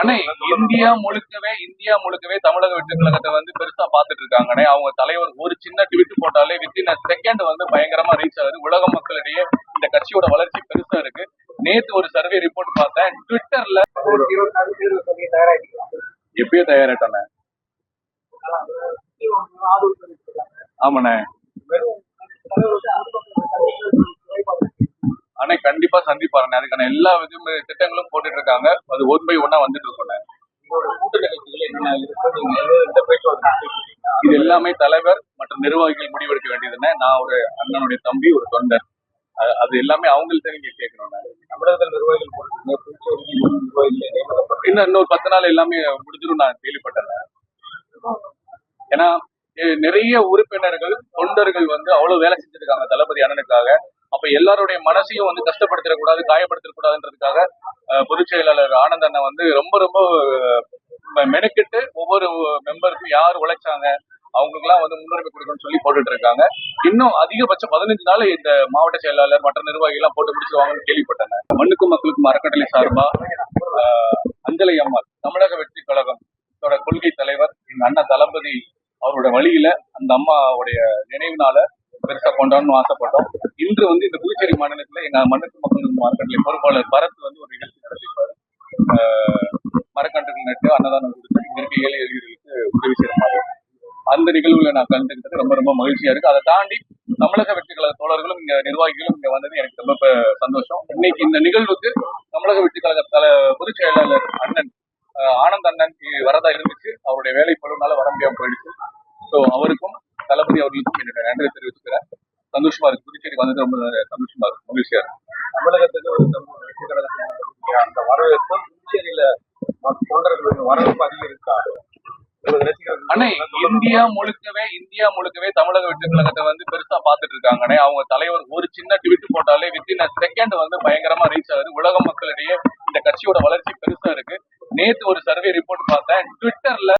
அண்ணே இந்தியா முழுக்கவே இந்தியா முழுக்கவே தமிழக வெற்றி கழகத்தை வந்து பெருசா பாத்துட்டு இருக்காங்கண்ணே அவங்க தலைவர் ஒரு சின்ன ட்வீட் போட்டாலே வித்தின் செகண்ட் வந்து பயங்கரமா ரீச் ஆகுது. உலக மக்களிடையே இந்த கட்சியோட வளர்ச்சி பெருசா இருக்கு. நேத்து ஒரு சர்வே ரிப்போர்ட் பார்த்தேன். ட்விட்டர்ல இருபத்தாறு தேர்வு சொல்லி தயாராகிக்கலாம் எப்பயோ தயாரிட்டானே ஆமாண்ணே. அண்ணே கண்டிப்பா சந்திப்பாருண்ணே அதுக்கான எல்லா விதமே திட்டங்களும் போட்டுட்டு இருக்காங்க அது ஒன் பை ஒன்னா வந்துட்டு இருக்கோண்ணே இது எல்லாமே தலைவர் மற்றும் நிர்வாகிகள் முடிவெடுக்க வேண்டியதுன்னு நான் ஒரு அண்ணனுடைய தம்பி ஒரு தொண்டர். அது- எல்லாமே அவங்கள்ட்ட நீங்க கேட்கணும் தமிழகத்தில் நிர்வாகிகள் இன்னும் இன்னொரு பத்து நாள் எல்லாமே முடிஞ்சிடும் நான் கேள்விப்பட்டேன் ஏன்னா நிறைய உறுப்பினர்கள் தொண்டர்கள் வந்து அவ்வளவு வேலை செஞ்சிருக்காங்க தளபதி அண்ணனுக்காக. அப்ப எல்லாருடைய மனசையும் வந்து கஷ்டப்படுத்திடக்கூடாது காயப்படுத்திடக்கூடாதுன்றதுக்காக பொதுச் செயலாளர் ஆனந்த் அண்ணன் வந்து ரொம்ப ரொம்ப மெனக்கிட்டு ஒவ்வொரு மெம்பருக்கும் யார் உழைச்சாங்க அவங்களுக்குலாம் வந்து முன்னுரிமை கொடுக்கணும்னு சொல்லி போட்டுட்டு இருக்காங்க இன்னும் அதிகபட்சம் பதினஞ்சு நாள் இந்த மாவட்ட செயலாளர் மற்ற நிர்வாகி எல்லாம் போட்டு முடிச்சுவாங்கன்னு கேள்விப்பட்டேன் மண்ணுக்கும் மக்களுக்கும் அறக்கட்டளை சார்பா அஞ்சலை அம்மாள் தமிழக வெற்றி கழகம் கொள்கை தலைவர் எங்க அண்ணன் தளபதி அவரோட வழியில அந்த அம்மாவுடைய நினைவுனால பெருசா கொண்டாடணும்னு ஆசைப்பட்டோம். இன்று வந்து இந்த புதுச்சேரி மாநிலத்துல எங்க மண்ணுக்கு மக்கள் அறக்கட்டளை பொறுப்பாளர் பரத் வந்து ஒரு நிகழ்ச்சி நடத்திருப்பாரு மரக்கன்றுகள் நட்டு அன்னதானம் கொடுத்து இங்க இருக்க ஏழை எளியர்களுக்கு உதவி செய்யறாரு அந்த நிகழ்வுல நான் கலந்துக்கிட்டது ரொம்ப ரொம்ப மகிழ்ச்சியா இருக்கு. அதை தாண்டி தமிழக வெற்றி கழக தோழர்களும் இங்க நிர்வாகிகளும் இங்க வந்தது எனக்கு ரொம்ப சந்தோஷம். இன்னைக்கு இந்த நிகழ்வுக்கு தமிழக வெற்றி கழக தல பொதுச் செயலாளர் அண்ணன் ஆனந்த் அண்ணன் வரதா இருந்துச்சு. அவருடைய வேலை பழுனால வர முடியாம போயிடுச்சு. ஸோ அவருக்கும் தளபதி அவர்களுக்கும் என்னுடைய நன்றி தெரிவிச்சுக்கிறேன். சந்தோஷமா இருக்கு. புதுச்சேரி வந்தது ரொம்ப சந்தோஷமா இருக்கு. மகிழ்ச்சியா இருக்கு. தமிழகத்துக்கு அந்த வரவேற்பு புதுச்சேரியில தொண்டர்களுடைய வரவேற்பு ரசிகர்கள் அண்ணே இந்தியா முழுக்கவே இந்தியா முழுக்கவே தமிழக வெற்றி கழகத்தை வந்து பெருசா பாத்துட்டு இருக்காங்கண்ணே அவங்க தலைவர் ஒரு சின்ன ட்வீட் போட்டாலே வித்தின் செகண்ட் வந்து பயங்கரமா ரீச் ஆகுது. உலக மக்களிடையே இந்த கட்சியோட வளர்ச்சி பெருசா இருக்கு. நேத்து ஒரு சர்வே ரிப்போர்ட் பார்த்தேன். ட்விட்டர்ல